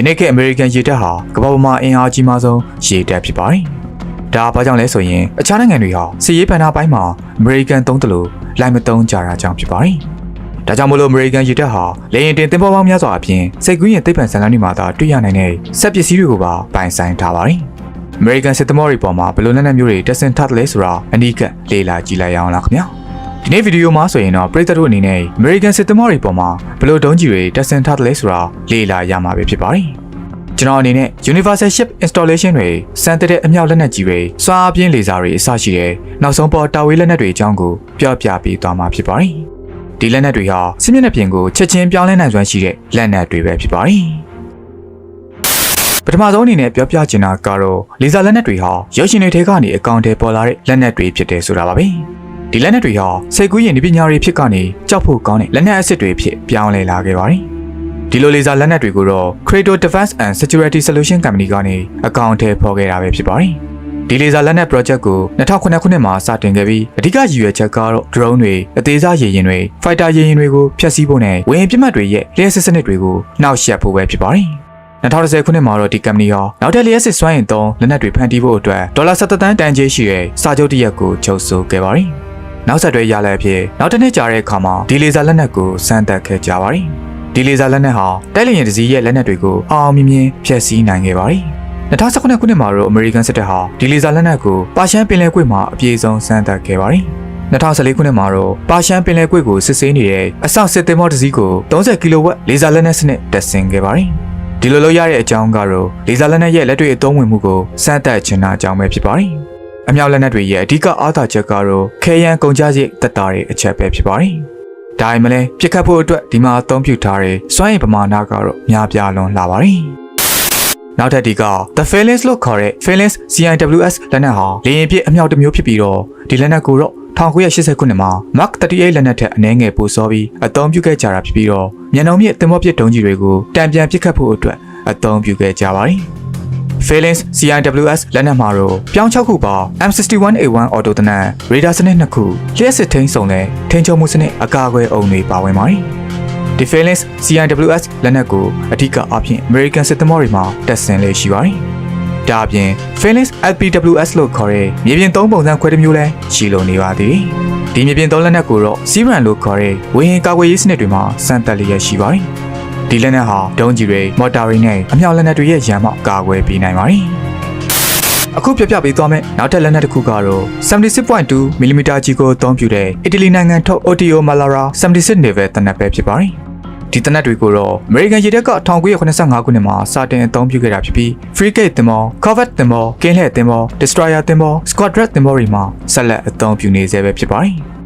ယနေ့ခေတ်အမေရိကန်ရေတပ်ဟာကမ္ဘာပေါ်မှာအင်အားကြီးမားဆုံးရေတပ်ဖြစ်ပါတယ်။ဒါဘာကြောင့်လဲဆိုရင်အခြားနိုင်ငံတွေဟာစစ်ရေးပန်နာပိုင်းမှာအမေရိကန်သုံးတယ်လို့လိုက်မသုံးကြတာကြောင့်ဖြစ်ပါတယ်။ဒါကြောင့်မလို့အမေရိကန်ရေတပ်ဟာလေယာဉ်တင်သင်္ဘောပေါင်းများစွာအပြင်စိတ်ကူးရင်သိပ္ပံစံလမ်းတွေမှာသာတွေ့ရနိုင်တဲ့စက်ပစ္စည်းတွေကိုပါပိုင်ဆိုင်ထားပါတယ်။အမေရိကန်စစ်သမောတွေပေါ်မှာဘယ်လိုလက်နက်မျိုးတွေတက်ဆင်ထားတယ်လဲဆိုတာအနီးကပ်လေ့လာကြည့်လိုက်ရအောင်လားခင်ဗျာ ဒီနေ့ဗီဒီယိုမှာဆိုရင်တော့ပရိသတ်တို့အနေနဲ့အမေရိကန်စစ်သမောတွေပေါ်မှာဘယ်လိုဒုံးကြီးတွေတက်ဆင်ထားတယ်လဲဆိုတာလေ့လာရမှာပဲဖြစ်ပါတယ်ကျွန်တော်အနေနဲ့ Universal Ship Installation တွေစံတက်တဲ့အမြောက်လက်နက်ကြီးတွေစွာအပြင်းလေဆာတွေအစရှိတဲ့နောက်ဆုံးပေါ်တာဝေးလက်နက်တွေအကြောင်းကိုပြောပြပေးသွားမှာဖြစ်ပါတယ်ဒီလက်နက်တွေဟာစစ်မျက်နှာပြင်ကိုချက်ချင်းပြောင်းလဲနိုင်စွမ်းရှိတဲ့လက်နက်တွေပဲဖြစ်ပါတယ်ပထမဆုံးအနေနဲ့ပြောပြချင်တာကတော့လေဆာလက်နက်တွေဟာရုပ်ရှင်တွေထဲကနေအကောင့်ထဲပေါ်လာတဲ့လက်နက်တွေဖြစ်တယ်ဆိုတာပါပဲ ဒီလက်နက်တွေဟာစိတ်ကူးရင်ဒီပညာတွေဖြစ်ကနေကြောက်ဖို့ကောင်းတဲ့လက်နက်အစ်စ်တွေဖြစ်ပြောင်းလဲလာခဲ့ပါတယ်ဒီလိုလေဆာလက်နက်တွေကိုတော့ Credo Defense and Security Solution Company ကနေအကောင့်ထဲပေါ်ခဲ့တာပဲဖြစ်ပါတယ်ဒီလေဆာလက်နက် project ကို2009ခုနှစ်မှာစတင်ခဲ့ပြီးအဓိကရည်ရွယ်ချက်ကတော့ drone တွေအသေးစားရေယာဉ်တွေ fighter ရေယာဉ်တွေကိုဖျက်ဆီးဖို့နဲ့ဝေဟင်ပစ်မှတ်တွေရဲ့လျှက်စစ်စနစ်တွေကိုနှောက်ယှက်ဖို့ပဲဖြစ်ပါတယ်2010ခုနှစ်မှာတော့ဒီ company ဟာနောက်ထပ်လျှက်စစ်စွမ်းအင်သုံးလက်နက်တွေဖန်တီးဖို့အတွက်ဒေါ်လာ70တန်းတန်ကြေးရှိတဲ့စာချုပ်တစ်ရပ်ကိုချုပ်ဆိုခဲ့ပါတယ်။ နောက်ဆက်တွဲရလဒ်အဖြစ်နောက်တစ်နှစ်ကြာတဲ့အခါမှာဒီလေဆာလက်နက်ကိုစမ်းသပ်ခဲ့ကြပါတယ်။ဒီလေဆာလက်နက်ဟာတိုက်လေယာဉ်တစ်စီးရဲ့လက်နက်တွေကိုအောင်အောင်မြင်မြင်ဖျက်ဆီးနိုင်ခဲ့ပါတယ်။2019ခုနှစ်မှာတော့ American စစ်တပ်ဟာဒီလေဆာလက်နက်ကိုပါရှန်ပင်လယ်ကွေ့မှာအပြေဆုံးစမ်းသပ်ခဲ့ပါတယ်။2014ခုနှစ်မှာတော့ပါရှန်ပင်လယ်ကွေ့ကိုစစ်ဆေးနေတဲ့အဆောက်စစ်သင်္ဘောတစ်စီးကို30ကီလိုဝတ်လေဆာလက်နက်စနစ်တက်ဆင်ခဲ့ပါတယ်။ဒီလိုလုပ်ရတဲ့အကြောင်းကတော့လေဆာလက်နက်ရဲ့လက်တွေ့အသုံးဝင်မှုကိုစမ်းသပ်ချင်တာအကြောင်းပဲဖြစ်ပါတယ်။ အမြောက်လက်နက်တွေရဲ့အဓိကအားသာချက်ကတော့ခဲယမ်းကုန်ကြစရိတ်တက်တာရဲ့အချက်ပဲဖြစ်ပါတယ်။ဒါမှမလဲပြစ်ခတ်ဖို့အတွက်ဒီမှာအသုံးပြုထားတဲ့စွမ်းရည်ပမာဏကတော့များပြားလွန်းလာပါတယ်။နောက်ထပ်ဒီက The Phalanx လို့ခေါ်တဲ့ Phalanx CIWS လက်နက်ဟာလေယာဉ်ပစ်အမြောက်တစ်မျိုးဖြစ်ပြီးတော့ဒီလက်နက်ကိုတော့1980ခုနှစ်မှာ Mark 38လက်နက်ထက်အနည်းငယ်ပိုစောပြီးအသုံးပြုခဲ့ကြတာဖြစ်ပြီးတော့မြန်နှုံမြင့်သင်္ဘောပစ်ဒုံးကြီးတွေကိုတံပြန်ပစ်ခတ်ဖို့အတွက်အသုံးပြုခဲ့ကြပါတယ်။ Phalanx CIWS လက်နက်မှာတော့ပြောင်း6ခုပါ M61A1 အော်တိုတနက်ရေဒါစနစ်2ခုလျှက်စစ်ထိန်းစုံတဲ့ထိန်းချုပ်မှုစနစ်အကာအကွယ်အုံတွေပါဝင်ပါတယ်။ Defense CIWS လက်နက်ကိုအထူးအားဖြင့် American စစ်သမောတွေမှာတက်ဆင်လေးရှိပါတယ်။ဒါအပြင် Phalanx LPWS လို့ခေါ်တဲ့မြေပြင်သုံးပုံစံခွဲတစ်မျိုးလဲရှိလိုနေပါသေးတယ်။ဒီမြေပြင်သုံးလက်နက်ကိုတော့ Siran လို့ခေါ်တဲ့ဝေဟင်ကာကွယ်ရေးစနစ်တွေမှာစမ်းသပ်လျက်ရှိပါတယ်။ ဒီလက်နက်ဟာဒုံးကြီးတွေမော်တာတွေနဲ့အမြောက်လက်နက်တွေရဲ့ရန်မောက်ကာကွယ်ပေးနိုင်ပါတယ်။အခုပြပြပေးသွားမယ်နောက်ထပ်လက်နက်တစ်ခုကတော့76.2 mm ကြီးကိုအသုံးပြုတဲ့အီတလီနိုင်ငံထုတ် Otio Malara 76 Naval တနက်ပဲဖြစ်ပါတယ်။ဒီတနက်တွေကိုတော့ American ရေတပ်က1985ခုနှစ်မှာစတင်အသုံးပြုခဲ့တာဖြစ်ပြီး Frigate သင်္ဘော Corvette သင်္ဘောကင်းလှည့်သင်္ဘော Destroyer သင်္ဘော Squadron သင်္ဘောတွေမှာဆက်လက်အသုံးပြုနေဆဲပဲဖြစ်ပါတယ်။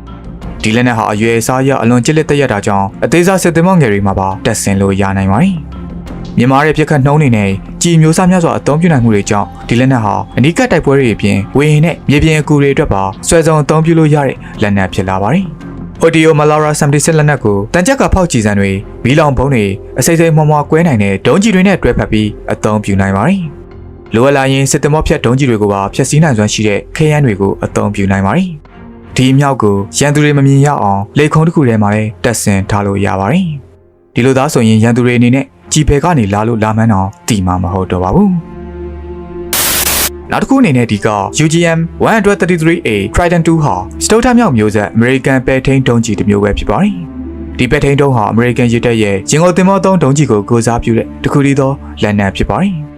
ဒီလက်နက်ဟာအရွယ်အစားအရအလွန်ကျစ်လက်တက်ရတာကြောင့်အသေးစားစစ်သင်္ဘောငယ်တွေမှာပါတက်ဆင်လို့ရနိုင်ပါတယ်။မြန်မာရဲ့ပြက်ခတ်နှုံးနေနဲ့ကြည်မျိုးစားများစွာအသုံးပြုနိုင်မှုတွေကြောင့်ဒီလက်နက်ဟာအနီးကပ်တိုက်ပွဲတွေအပြင်ဝေဟင်နဲ့မြေပြင်အကူတွေအတွက်ပါဆွဲဆောင်အသုံးပြုလို့ရတဲ့လက်နက်ဖြစ်လာပါတယ်။ Audio Malara 76လက်နက်ကိုတန်ကြက်ကဖောက်ကြည်စံတွေမီးလောင်ဘုံတွေအစိမ့်စိမ့်မွားမွားကွဲနိုင်တဲ့ဒုံးကြီးတွေနဲ့တွဲဖက်ပြီးအသုံးပြုနိုင်ပါတယ်။လိုအပ်လာရင်စစ်သမောဖြတ်ဒုံးကြီးတွေကိုပါဖျက်ဆီးနိုင်စွမ်းရှိတဲ့ခဲယမ်းတွေကိုအသုံးပြုနိုင်ပါတယ်။ ဒီအမြောက်ကိုရန်သူတွေမမြင်ရအောင်လေခုံတစ်ခုထဲမှာလည်းတက်ဆင်ထားလို့ရပါတယ်။ဒီလိုသားဆိုရင်ရန်သူတွေအနေနဲ့ကြည်ဖယ်ကနေလာလို့လာမှန်းတော့တီမှာမဟုတ်တော့ပါဘူး။နောက်တစ်ခုအနေနဲ့ဒီက UGM 133A Trident 2ဟာစတုထမြောက်မျိုးဆက် American ပဲထိန်ဒုံးကြီးတစ်မျိုးပဲဖြစ်ပါတယ်။ဒီပဲထိန်ဒုံးဟာ American ရေတပ်ရဲ့ရင်ကုန်သင်္ဘောသုံးဒုံးကြီးကိုကိုစားပြုတဲ့တစ်ခုတည်းသောလက်နက်ဖြစ်ပါတယ်။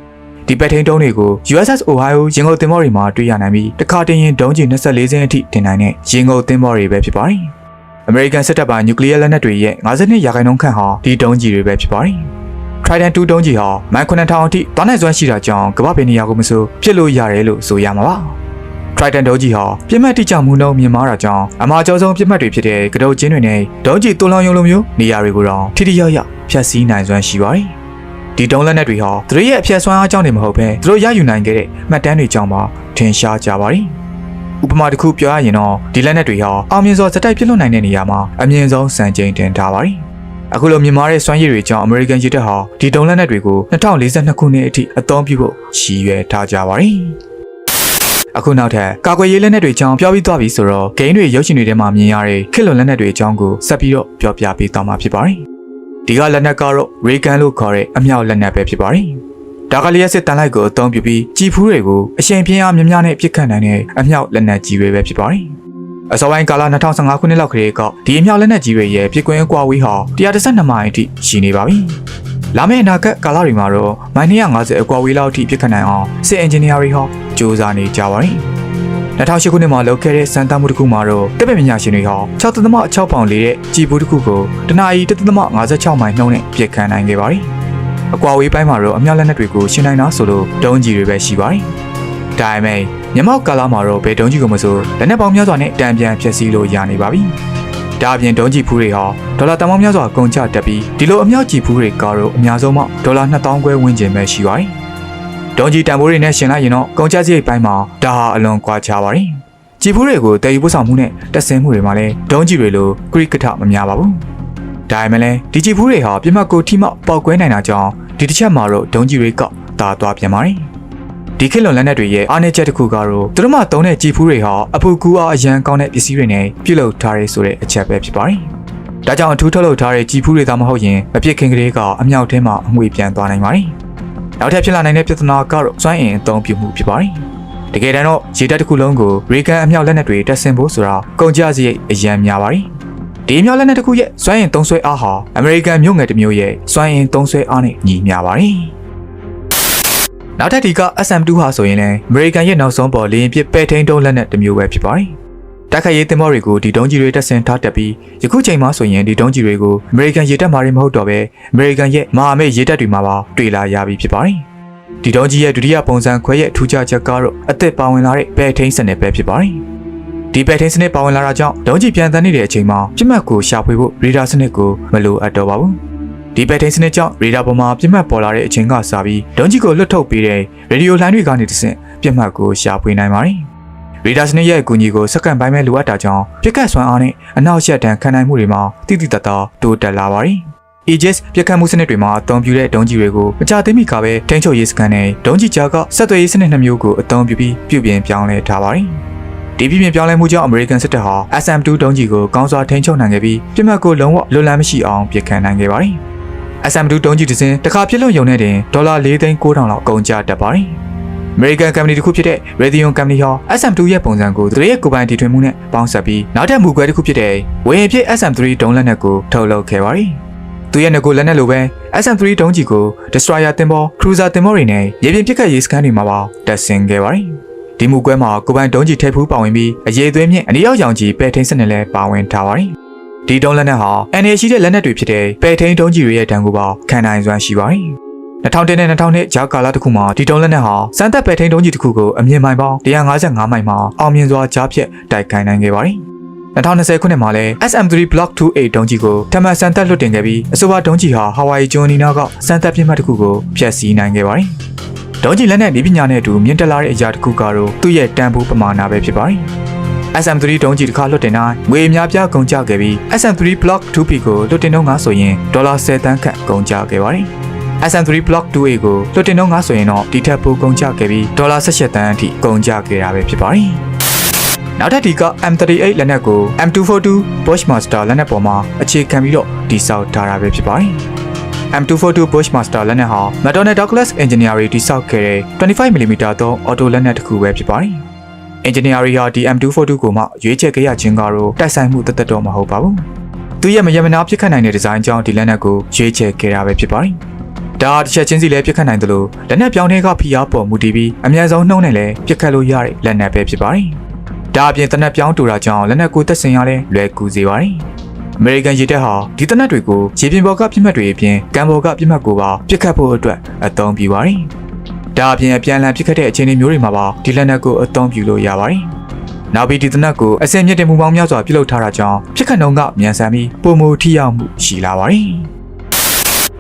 ဒီပဲထိန်ဒုံးတွေကို USS Ohio ရင်ကုန်သင်္ဘောတွေမှာတွေ့ရနိုင်ပြီးတစ်ခါတင်ရင်ဒုံးကြီး24စင်းအထိတင်နိုင်တဲ့ရင်ကုန်သင်္ဘောတွေပဲဖြစ်ပါတယ်။ American စစ်တပ်ပိုင်နျူကလ িয়ার လက်နက်တွေရဲ့52ရာခိုင်နှုန်းခန့်ဟာဒီဒုံးကြီးတွေပဲဖြစ်ပါတယ်။ Trident 2ဒုံးကြီးဟာမိုင်9000အထိသွားနိုင်စွမ်းရှိတာကြောင့်ကမ္ဘာပင်နေရာကိုမဆိုဖြစ်လို့ရတယ်လို့ဆိုရမှာပါ။ Trident ဒုံးကြီးဟာပြစ်မှတ်တိကျမှုနှုန်းမြင့်မားတာကြောင့်အမှားကျော်ဆုံးပြစ်မှတ်တွေဖြစ်တဲ့ကတုတ်ချင်းတွေနဲ့ဒုံးကြီးတူလောင်ယုံလိုမျိုးနေရာတွေကိုတော့ထိထိရောက်ရောက်ဖျက်ဆီးနိုင်စွမ်းရှိပါတယ်။ ဒီဒုံးလက်နက်တွေဟာသူတို့ရဲ့အဖျက်ဆွမ်းအားကြောင့်နေမဟုတ်ဘဲသူတို့ရယူနိုင်ခဲ့တဲ့မှတ်တမ်းတွေကြောင့်ပါထင်ရှားကြပါတယ်။ဥပမာတစ်ခုပြောရရင်တော့ဒီလက်နက်တွေဟာအောင်မြင်စွာစတိုက်ပြစ်လွတ်နိုင်တဲ့နေရာမှာအမြင့်ဆုံးစံချိန်တင်ထားပါတယ်။အခုလိုမြန်မာတဲ့စွမ်းရည်တွေကြောင့် American ရေတပ်ဟာဒီတုံးလက်နက်တွေကို2042ခုနှစ်အထိအသုံးပြုဖို့ရည်ရွယ်ထားကြပါတယ်။အခုနောက်ထပ်ကာကွယ်ရေးလက်နက်တွေအကြောင်းပြောပြီးသွားပြီဆိုတော့ဂိမ်းတွေရုပ်ရှင်တွေထဲမှာမြင်ရတဲ့ခေတ်လွန်လက်နက်တွေအကြောင်းကိုဆက်ပြီးတော့ပြောပြပေးသွားမှာဖြစ်ပါတယ်။ ဒီကလက်နက်ကတော့ရေကန်လို့ခေါ်တဲ့အမြောက်လက်နက်ပဲဖြစ်ပါတယ်ဒါကလျက်စစ်တန်လိုက်ကိုအသုံးပြုပြီးကြည်ဖူးတွေကိုအရှင်ပြင်းအားများများနဲ့ပစ်ခတ်နိုင်တဲ့အမြောက်လက်နက်ကြီးတွေပဲဖြစ်ပါတယ်အစောပိုင်းကာလ2015ခုနှစ်လောက်ကလေးကဒီအမြောက်လက်နက်ကြီးတွေရဲ့ပြစ်ကွင်းအကွာဝေးဟာ112မိုင်အထိရှိနေပါပြီလာမယ့်အနာဂတ်ကာလတွေမှာတော့မိုင်250အကွာဝေးလောက်အထိပြစ်ခတ်နိုင်အောင်စစ်အင်ဂျင်နီယာတွေဟာစ조사နေကြပါတယ် 2008ခုနှစ်မှာလုပ်ခဲ့တဲ့စံတမ်းမှုတစ်ခုမှာတော့တပ်ပပညာရှင်တွေဟာ6.6ပေါင်လေးတဲ့ကြည်ဘူးတစ်ခုကိုတနအီ1.56မိုင်နှုန်းနဲ့ပြစ်ခတ်နိုင်ခဲ့ပါတယ်။အကွာဝေးပိုင်းမှာတော့အမြောက်လက်နက်တွေကိုရှင်းနိုင်တာဆိုလို့ဒုံးကြီးတွေပဲရှိပါတယ်။ဒါပေမဲ့မြမောက်ကာလာမှာတော့ဘယ်ဒုံးကြီးကိုမဆိုလက်နက်ပေါင်းများစွာနဲ့တံပြန်ဖျက်ဆီးလို့ရနေပါပြီ။ဒါအပြင်ဒုံးကြီးဖူးတွေဟာဒေါ်လာတန်ပေါင်းများစွာကုန်ကျတက်ပြီးဒီလိုအမြောက်ကြီးဖူးတွေကတော့အများဆုံးမှဒေါ်လာ2000ကျွဲဝန်းကျင်ပဲရှိပါတယ်။ ဒုံးကြီးတန်ဖိုးတွေနဲ့ရှင်လိုက်ရင်တော့ကုန်ကျစရိတ်ပိုင်းမှာဒါဟာအလွန်ကွာခြားပါတယ်။ကြည်ဖူးတွေကိုတည်ယူပို့ဆောင်မှုနဲ့တက်ဆင်းမှုတွေမှာလည်းဒုံးကြီးတွေလိုကရိကထမများပါဘူး။ဒါပေမဲ့လည်းဒီကြည်ဖူးတွေဟာပြမတ်ကိုထိမောက်ပေါက်ကွဲနိုင်တာကြောင့်ဒီတစ်ချက်မှာတော့ဒုံးကြီးတွေကတာသွားပြန်ပါတယ်။ဒီခေတ်လွန်လက်နက်တွေရဲ့အားနည်းချက်တစ်ခုကတော့သူတို့မှသုံးတဲ့ကြည်ဖူးတွေဟာအပူကူအားအရန်ကောင်းတဲ့ပစ္စည်းတွေနဲ့ပြုလုပ်ထားရဲဆိုတဲ့အချက်ပဲဖြစ်ပါတယ်။ဒါကြောင့်အထူးထုတ်လုပ်ထားတဲ့ကြည်ဖူးတွေသာမဟုတ်ရင်မပြစ်ခင်ကလေးကအမြောက်ထဲမှာအငွေပြန်သွားနိုင်ပါတယ်။ နောက်ထပ်ဖြစ်လာနိုင်တဲ့ပြဿနာကတော့စွမ်းအင်အသုံးပြုမှုဖြစ်ပါတယ်။တကယ်တမ်းတော့ရေတပ်တစ်ခုလုံးကိုရေကန်အမြောက်လက်နက်တွေတက်ဆင်ဖို့ဆိုတာကုန်ကျစရိတ်အရန်များပါတယ်။ဒီအမြောက်လက်နက်တစ်ခုရဲ့စွမ်းအင်သုံးစွဲအားဟာအမေရိကန်မြို့ငယ်တစ်မျိုးရဲ့စွမ်းအင်သုံးစွဲအားနဲ့ညီမျှပါတယ်။နောက်ထပ်ဒီက SM2 ဟာဆိုရင်လည်းအမေရိကန်ရဲ့နောက်ဆုံးပေါ်လေရင်ပစ်ပဲ့ထိန်းတုံးလက်နက်တစ်မျိုးပဲဖြစ်ပါတယ်။ တိုက်ခိုက်ရေးသင်္ဘောတွေကိုဒီဒုံးကြီးတွေတက်ဆင်ထားတက်ပြီးယခုချိန်မှာဆိုရင်ဒီဒုံးကြီးတွေကိုအမေရိကန်ရေတပ်မှာမဟုတ်တော့ပဲအမေရိကန်ရဲ့မဟာမိတ်ရေတပ်တွေမှာပါတွေ့လာရပြီဖြစ်ပါတယ်။ဒီဒုံးကြီးရဲ့ဒုတိယပုံစံခွဲရဲ့ထူးခြားချက်ကတော့အသက်ပါဝင်လာတဲ့ပဲ့ထိန်းစနစ်ပဲဖြစ်ပါတယ်။ဒီပဲ့ထိန်းစနစ်ပါဝင်လာတာကြောင့်ဒုံးကြီးပြန်တန်းနေတဲ့အချိန်မှာပြစ်မှတ်ကိုရှာဖွေဖို့ရေဒါစနစ်ကိုမလိုအပ်တော့ပါဘူး။ဒီပဲ့ထိန်းစနစ်ကြောင့်ရေဒါပေါ်မှာပြစ်မှတ်ပေါ်လာတဲ့အချိန်ကစပြီးဒုံးကြီးကိုလွတ်ထုတ်ပေးတဲ့ရေဒီယိုလိုင်းတွေကနေတဆင့်ပြစ်မှတ်ကိုရှာဖွေနိုင်ပါတယ်။ ရေဒါစနစ်ရဲ့အကူအညီကိုစက္ကန့်ပိုင်းပဲလိုအပ်တာကြောင့်ပြစ်ကတ်ဆွမ်းအားနဲ့အနောက်ရှက်တန်ခံနိုင်မှုတွေမှာတိတိတတ်တာတိုးတက်လာပါတယ်။ Aegis ပြက်ခတ်မှုစနစ်တွေမှာအသုံးပြုတဲ့ဒုံးကြီးတွေကိုမကြသေးမီကပဲထိန်းချုပ်ရေးစကန်နဲ့ဒုံးကြီးကြားကဆက်သွယ်ရေးစနစ်နှစ်မျိုးကိုအသုံးပြုပြီးပြုပြင်ပြောင်းလဲထားပါတယ်။ဒီပြုပြင်ပြောင်းလဲမှုကြောင့် American စစ်တပ်ဟာ SM2 ဒုံးကြီးကိုကောင်းစွာထိန်းချုပ်နိုင်ခဲ့ပြီးပြစ်မှတ်ကိုလုံးဝလွတ်လပ်မရှိအောင်ပြစ်ခတ်နိုင်ခဲ့ပါတယ်။ SM2 ဒုံးကြီးတစ်စင်းတစ်ခါပြစ်လွတ်ရုံနဲ့တင်ဒေါ်လာ၄သိန်း9000လောက်ကုန်ကျတတ်ပါတယ်။ American Company တစ်ခုဖြစ်တဲ့ Raytheon Company ဟာ SM2 ရဲ့ပုံစံကိုသူတို့ရဲ့ကိုယ်ပိုင်တည်ထွင်မှုနဲ့ပေါင်းစပ်ပြီးနောက်ထပ်မူကွဲတစ်ခုဖြစ်တဲ့ဝေရင်ဖြစ် SM3 ဒုံးလက်နက်ကိုထုတ်လုပ်ခဲ့ပါတယ်။သူရဲ့ငကိုလက်နက်လိုပဲ SM3 ဒုံးကြီးကို Destroyer တင်ပေါ် Cruiser တင်ပေါ်တွေနဲ့ရေပြင်ပစ်ခတ်ရေးစခန်းတွေမှာပါတပ်ဆင်ခဲ့ပါတယ်။ဒီမူကွဲမှာကိုယ်ပိုင်ဒုံးကြီးထိပ်ဖူးပါဝင်ပြီးအရေးသွေးမြင့်အနီရောက်ရောင်ကြီးပဲထိန်းစနစ်လည်းပါဝင်ထားပါတယ်။ဒီဒုံးလက်နက်ဟာအန်ရရှိတဲ့လက်နက်တွေဖြစ်တဲ့ပဲထိန်းဒုံးကြီးတွေရဲ့တန်ကိုပါခံနိုင်စွမ်းရှိပါတယ်။ 2010နဲ့2000ဂျာကာလာတစ်ခုမှာဒီတုံးလက်နက်ဟာစမ်းသက်ပဲထိန်တုံးကြီးတစ်ခုကိုအမြင့်မိုင်ပေါင်း155မိုင်မှာအောင်မြင်စွာကြားဖြတ်တိုက်ခိုက်နိုင်ခဲ့ပါတယ်။2020ခုနှစ်မှာလည်း SM3 Block 28ဒုံးကြီးကိုထမန်စံတက်လွတ်တင်ခဲ့ပြီးအဆိုပါဒုံးကြီးဟာဟာဝိုင်ကျွန်းနီနာကစံတက်ပြစ်မှတ်တစ်ခုကိုဖျက်ဆီးနိုင်ခဲ့ပါတယ်။ဒုံးကြီးလက်နက်ဒီပညာနဲ့အတူမြင့်တက်လာတဲ့အရာတစ်ခုကတော့သူ့ရဲ့တန်ဖိုးပမာဏပဲဖြစ်ပါတယ်။ SM3 ဒုံးကြီးတစ်ခါလွတ်တင်တိုင်းငွေအများပြားကုန်ကျခဲ့ပြီး SM3 Block 2P ကိုလွတ်တင်တော့ငါဆိုရင်ဒေါ်လာ10တန်းခန့်ကုန်ကျခဲ့ပါတယ်။ SM3 Block 2A ကိုလွှတ်တင်တော့ငါဆိုရင်တော့ဒီထက်ပိုကုန်ကျခဲ့ပြီးဒေါ်လာ18တန်းအထိကုန်ကျခဲ့တာပဲဖြစ်ပါတယ်။နောက်ထပ်ဒီက M38 လက်နက်ကို M242 Bushmaster လက်နက်ပေါ်မှာအခြေခံပြီးတော့တိစောက်ထားတာပဲဖြစ်ပါတယ်။ M242 Bushmaster လက်နက်ဟာ McDonnell Douglas Engineer တွေတိစောက်ခဲ့တဲ့ 25mm သောအော်တိုလက်နက်တစ်ခုပဲဖြစ်ပါတယ်။ Engineer ဟာဒီ M242 ကိုမှရွေးချယ်ခဲ့ရခြင်းကတော့တိုက်ဆိုင်မှုတသက်တော့မဟုတ်ပါဘူး။သူရဲ့မယမနာပြစ်ခတ်နိုင်တဲ့ဒီဇိုင်းကြောင့်ဒီလက်နက်ကိုရွေးချယ်ခဲ့တာပဲဖြစ်ပါတယ်။ ဒါတစ်ချက်ချင်းစီလည်းပြစ်ခတ်နိုင်တယ်လို့လက်နက်ပြောင်းတဲ့ကဖိအားပေါ်မူတည်ပြီးအများဆုံးနှုံးနဲ့လည်းပြစ်ခတ်လို့ရတဲ့လက်နက်ပဲဖြစ်ပါတယ်။ဒါအပြင်တနက်ပြောင်းတူတာကြောင့်လက်နက်ကိုသက်စင်ရလဲလွယ်ကူစေပါတယ်။အမေရိကန်ရေတပ်ဟာဒီတနက်တွေကိုရေပြင်ပေါ်ကပြစ်မှတ်တွေအပြင်ကံပေါ်ကပြစ်မှတ်ကိုပါပြစ်ခတ်ဖို့အတွက်အသုံးပြုပါတယ်။ဒါအပြင်အပြန်အလှန်ပြစ်ခတ်တဲ့အခြေအနေမျိုးတွေမှာပါဒီလက်နက်ကိုအသုံးပြုလို့ရပါတယ်။နောက်ပြီးဒီတနက်ကိုအစင်မြင့်တဲ့မူပေါင်းများစွာပြုလုပ်ထားတာကြောင့်ပြစ်ခတ်နှုံကမြန်ဆန်ပြီးပုံမူထိရောက်မှုရှိလာပါတယ်။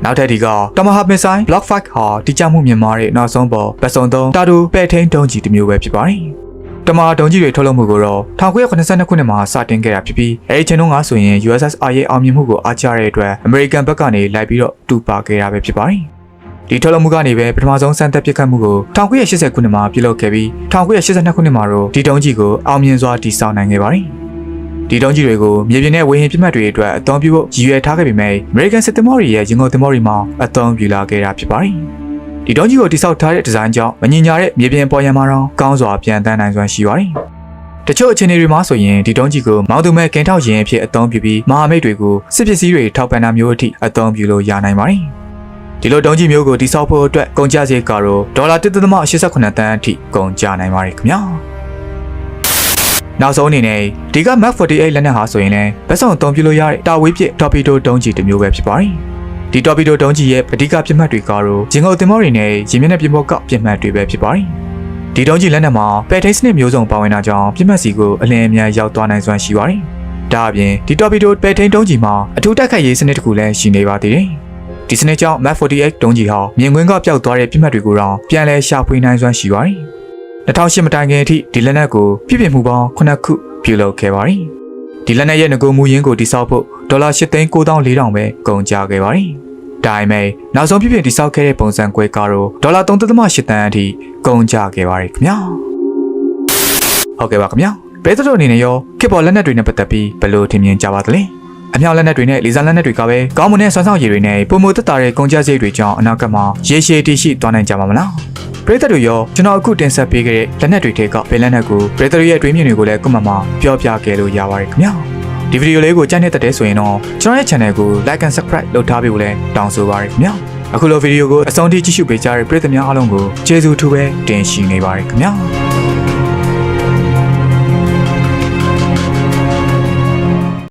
နောက်ထပ်ဒီကတမဟာပင်ဆိုင် Block 5ဟာတိကျမှုမြင်မာတဲ့နောက်ဆုံးပေါ်ပတ်စုံသုံးတာတူပဲ့ထိန်တုံးကြီးတစ်မျိုးပဲဖြစ်ပါတယ်။တမဟာတုံးကြီးတွေထုတ်လုပ်မှုကိုတော့1982ခုနှစ်မှာစတင်ခဲ့တာဖြစ်ပြီးအဲဒီချိန်တုန်းကဆိုရင် USSR ရဲ့အောင်မြင်မှုကိုအားကျတဲ့အတွက် American ဘက်ကနေလိုက်ပြီးတော့တူပါခဲ့တာပဲဖြစ်ပါတယ်။ဒီထုတ်လုပ်မှုကနေပဲပထမဆုံးစံတက်ပစ်ခတ်မှုကို1980ခုနှစ်မှာပြုလုပ်ခဲ့ပြီး1982ခုနှစ်မှာတော့ဒီတုံးကြီးကိုအောင်မြင်စွာတည်ဆောက်နိုင်ခဲ့ပါတယ်။ ဒီတုံးကြီးတွေကိုမြေပြင်နဲ့ဝေဟင်ပြစ်မှတ်တွေအတွက်အသုံးပြုဖို့ရည်ရွယ်ထားခဲ့ပေမဲ့ American စစ်သင်္ဘောတွေရဲ့ရင်ကုန်သင်္ဘောတွေမှာအသုံးပြုလာခဲ့တာဖြစ်ပါတယ်။ဒီတုံးကြီးကိုတိစောက်ထားတဲ့ဒီဇိုင်းကြောင့်မငင်ညာတဲ့မြေပြင်ပေါ်ရန်မှာတော့ကောင်းစွာပြန်တန်းနိုင်စွမ်းရှိပါတယ်။တချို့အခြေအနေတွေမှာဆိုရင်ဒီတုံးကြီးကိုမောင်သူမဲ့ကင်ထောက်ရင်အဖြစ်အသုံးပြုပြီးမဟာမိတ်တွေကိုစစ်ပစ္စည်းတွေထောက်ပံ့တာမျိုးအထိအသုံးပြုလို့ရနိုင်ပါတယ်။ဒီလိုတုံးကြီးမျိုးကိုတိစောက်ဖို့အတွက်ကုန်ကျစရိတ်ကတော့ဒေါ်လာ1.88တန်းအထိကုန်ကျနိုင်ပါတယ်ခင်ဗျာ။ နောက်ဆုံးအနေနဲ့ဒီက Mac 48လက်နက်ဟာဆိုရင်လည်းဘက်ဆောင်အသုံးပြုလို့ရတဲ့တာဝေးပစ် Torpedo တုံးကြီးတစ်မျိုးပဲဖြစ်ပါတယ်။ဒီ Torpedo တုံးကြီးရဲ့အဓိကပြစ်မှတ်တွေကတော့ဂျင်ကုန်တင်မောတွေနဲ့ရင်းမြစ်နဲ့ပြမောကပြစ်မှတ်တွေပဲဖြစ်ပါတယ်။ဒီတုံးကြီးလက်နက်မှာပယ်ထိတ်စနစ်မျိုးစုံပါဝင်တာကြောင့်ပြစ်မှတ်စီကိုအလင်းအမြန်ရောက်သွားနိုင်စွမ်းရှိပါတယ်။ဒါအပြင်ဒီ Torpedo ပယ်ထိန်တုံးကြီးမှာအထူးတက်ခတ်ရေးစနစ်တစ်ခုလည်းရှိနေပါသေးတယ်။ဒီစနစ်ကြောင့် Mac 48တုံးကြီးဟာမြင်ကွင်းကပျောက်သွားတဲ့ပြစ်မှတ်တွေကိုတော့ပြန်လည်ရှာဖွေနိုင်စွမ်းရှိပါတယ်။ 2008မတိုင်ခင်အထိဒီလက်နက်ကိုပြည့်ပြည့်မှုပေါင်း9ခုပြုလုပ်ခဲ့ပါတယ်။ဒီလက်နက်ရဲ့ငကိုမူရင်းကိုတိစောက်ဖို့ဒေါ်လာ8သိန်း9400ပဲကုန်ကျခဲ့ပါတယ်။ဒါပေမဲ့နောက်ဆုံးပြည့်ပြည့်တိစောက်ခဲ့တဲ့ပုံစံကွဲကတော့ဒေါ်လာ3.8တန်းအထိကုန်ကျခဲ့ပါတယ်ခင်ဗျာ။ဟုတ်ကဲ့ပါခင်ဗျာ။ဘဲတို့အနေနဲ့ရောခစ်ပေါ်လက်နက်တွေနဲ့ပတ်သက်ပြီးဘယ်လိုထင်မြင်ကြပါသလဲ။ အမြောက်လက်နက်တွေနဲ့လေဆာလက်နက်တွေကပဲကောင်းမွန်တဲ့ဆွမ်းဆောင်ရည်တွေနဲ့ပုံမသက်တာတဲ့ကုန်ကျစရိတ်တွေကြောင့်အနာဂတ်မှာရေရှည်တည်ရှိသွားနိုင်ကြမှာမလားပရိသတ်တို့ရောကျွန်တော်အခုတင်ဆက်ပေးခဲ့တဲ့လက်နက်တွေထဲကဘယ်လက်နက်ကိုပရိသတ်ရဲ့အတွင်းမြင်တွေကိုလည်းကွန်မန့်မှာပြောပြခဲ့လို့ရပါတယ်ခင်ဗျာဒီဗီဒီယိုလေးကိုကြိုက်နေတဲ့တဲ့ဆိုရင်တော့ကျွန်တော်ရဲ့ channel ကို like and subscribe လုပ်ထားပေးဖို့လည်းတောင်းဆိုပါရခင်ဗျာအခုလိုဗီဒီယိုကိုအဆုံးထိကြည့်ရှုပေးကြတဲ့ပရိသတ်များအားလုံးကိုကျေးဇူးထူးပဲတင်ရှိနေပါတယ်ခင်ဗျာ